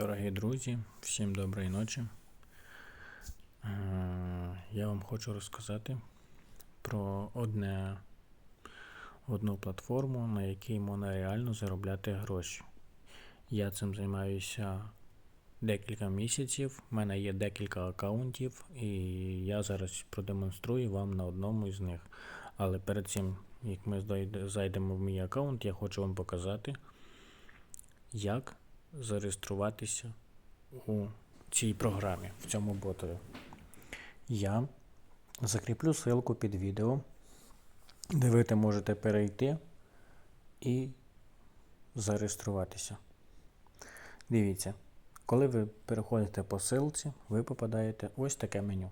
Дорогі друзі, всім доброї ночі. Е, Я вам хочу розказати про одне, одну платформу, на якій можна реально заробляти гроші. Я цим займаюся декілька місяців, в мене є декілька аккаунтів, і я зараз продемонструю вам на одному із них. Але перед цим, як ми зайдемо в мій аккаунт, я хочу вам показати, як зареєструватися у цій програмі, в цьому ботові. Я закріплю ссылку під відео, де ви можете перейти і зареєструватися. Дивіться, коли ви переходите по ссылці, ви попадаєте ось таке меню.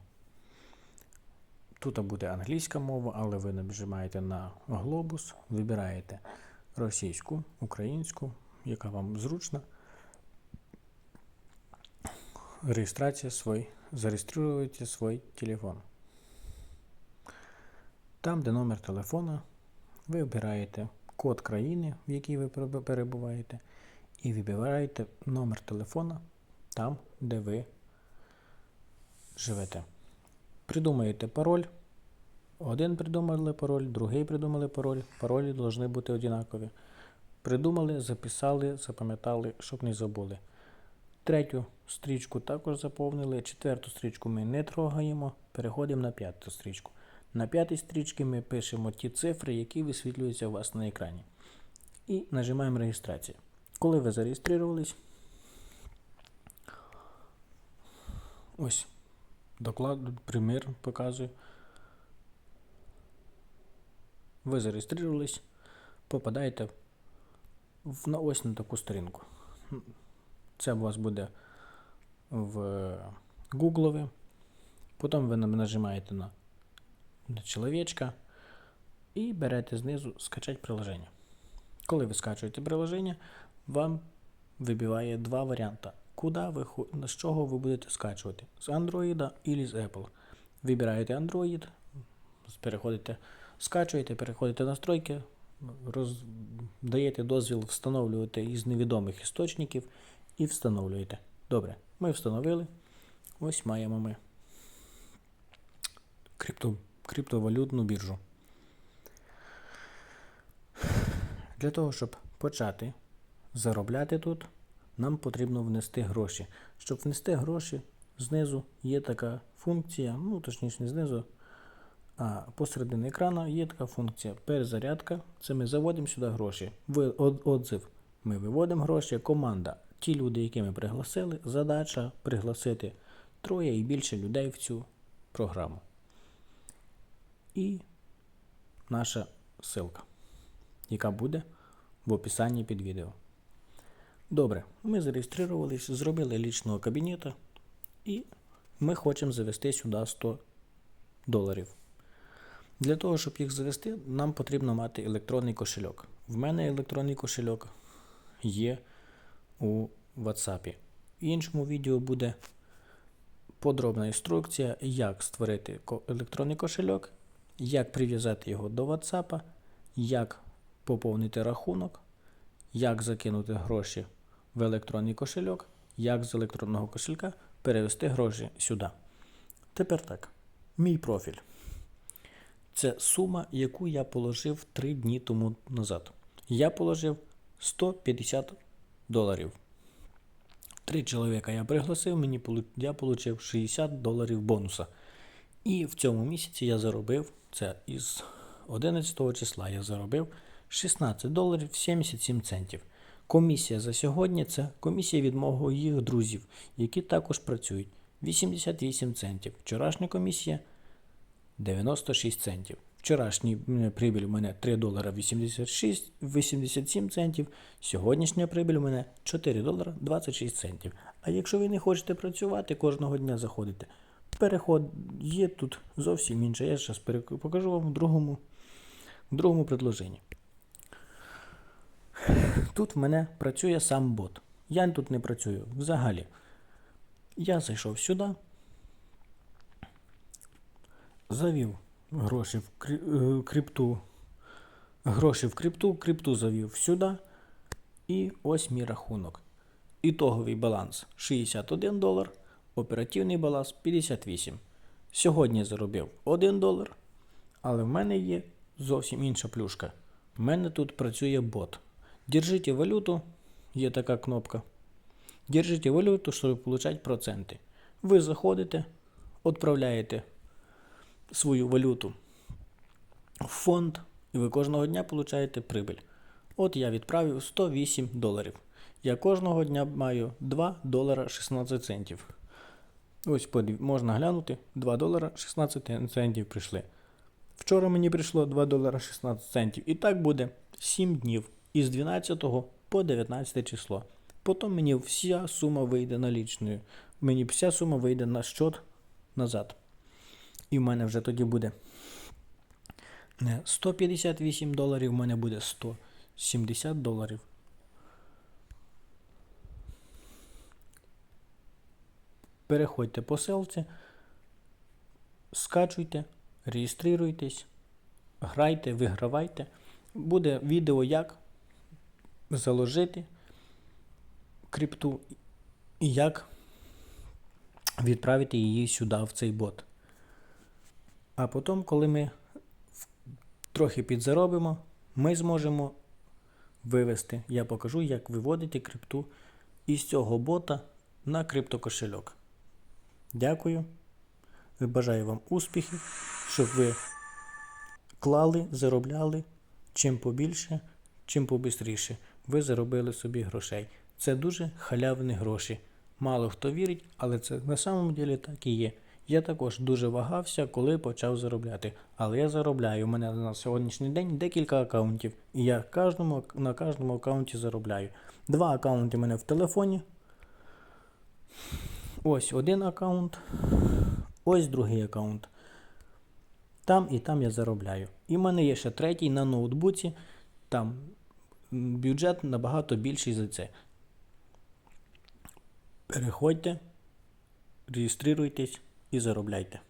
Тут буде англійська мова, але ви нажимаєте на глобус, вибираєте російську, українську, яка вам зручна. Реєстрація свой. Зареєструйте свій телефон. Там, де номер телефона, ви вибираєте код країни, в якій ви перебуваєте, і вибираєте номер телефона там, де ви живете. Придумаєте пароль. Один придумали пароль, другий придумали пароль. Паролі повинні бути однакові. Придумали, записали, запам'ятали, щоб не забули. Третю стрічку також заповнили. Четверту стрічку ми не трогаємо. Переходимо на п'яту стрічку. На п'ятій стрічці ми пишемо ті цифри, які висвітлюються у вас на екрані. І нажимаємо реєстрацію. Коли ви зареєструвались, ось доклад, примір показую. Ви зареєструвались, попадаєте в, на ось на таку сторінку. Це у вас буде в Гуглові. Потім ви нажимаєте на, чоловічка і берете знизу скачати приложення. Коли ви скачуєте приложення, вам вибиває два варіанти. Куди ви, з чого ви будете скачувати? З Android або з Apple. Вибираєте Android, переходите, скачуєте, переходите в настройки, роз... даєте дозвіл встановлювати із невідомих істочників і встановлюєте. Добре, ми встановили. Ось маємо ми крипто... криптовалютну біржу. Для того, щоб почати заробляти тут, нам потрібно внести гроші. Щоб внести гроші, знизу є така функція, ну точніше не знизу, а посередині екрану є така функція перезарядка. Це ми заводимо сюди гроші. Отзив. Ми виводимо гроші. Команда. Ті люди, які ми пригласили, задача пригласити троє і більше людей в цю програму. І наша ссылка, яка буде в описанні під відео. Добре, ми зареєструвалися, зробили лічного кабінету і ми хочемо завести сюди 100 доларів. Для того, щоб їх завести, нам потрібно мати електронний кошельок. В мене електронний кошельок є у WhatsApp. В іншому відео буде подробна інструкція, як створити електронний кошельок, як прив'язати його до WhatsApp, як поповнити рахунок, як закинути гроші в електронний кошельок, як з електронного кошелька перевести гроші сюди. Тепер так, мій профіль. Це сума, яку я положив 3 дні тому назад. Я положив 150 доларів. Три чоловіка я пригласив, мені я отримав 60 доларів бонуса. І в цьому місяці я заробив, це із 11 числа я заробив 16 доларів 77 центів. Комісія за сьогодні це комісія від моїх друзів, які також працюють. 88 центів. Вчорашня комісія 96 центів. Вчорашній прибіль у мене 3 долара 86, 87 центів. Сьогоднішня прибіль у мене 4 долара 26 центів. А якщо ви не хочете працювати, кожного дня заходите. Переход є тут зовсім інше. Я зараз покажу вам в другому, в другому предложенні. Тут в мене працює сам бот. Я тут не працюю взагалі. Я зайшов сюди, завів гроші в е, крипту, гроші в крипту, крипту завів сюди, і ось мій рахунок. ітоговий баланс 61 долар, оперативний баланс 58. Сьогодні заробив 1 долар, але в мене є зовсім інша плюшка. В мене тут працює бот. Держите валюту, є така кнопка. Держите валюту, щоб отримати проценти. Ви заходите, відправляєте свою валюту в фонд, і ви кожного дня получаєте прибиль. От я відправив 108 доларів. Я кожного дня маю 2 долара 16 центів. Ось можна глянути, 2 долара 16 центів прийшли. Вчора мені прийшло 2 долара 16 центів. І так буде 7 днів із 12 по 19 число. Потім мені вся сума вийде налічною. Мені вся сума вийде на счет назад. І в мене вже тоді буде не 158 доларів, в мене буде 170 доларів. Переходьте по ссылці, скачуйте, реєструйтесь, грайте, вигравайте. Буде відео, як заложити крипту і як відправити її сюди, в цей бот. А потім, коли ми трохи підзаробимо, ми зможемо вивести. Я покажу, як виводити крипту із цього бота на криптокошельок. Дякую. Бажаю вам успіхів, щоб ви клали, заробляли чим побільше, чим побистріше. Ви заробили собі грошей. Це дуже халявні гроші. Мало хто вірить, але це на самом деле так і є. Я також дуже вагався, коли почав заробляти. Але я заробляю. У мене на сьогоднішній день декілька аккаунтів. І я кожному, на кожному аккаунті заробляю. Два аккаунти у мене в телефоні. Ось один аккаунт. Ось другий аккаунт. Там і там я заробляю. І в мене є ще третій на ноутбуці. Там бюджет набагато більший за це. Переходьте, реєструйтесь і заробляйте.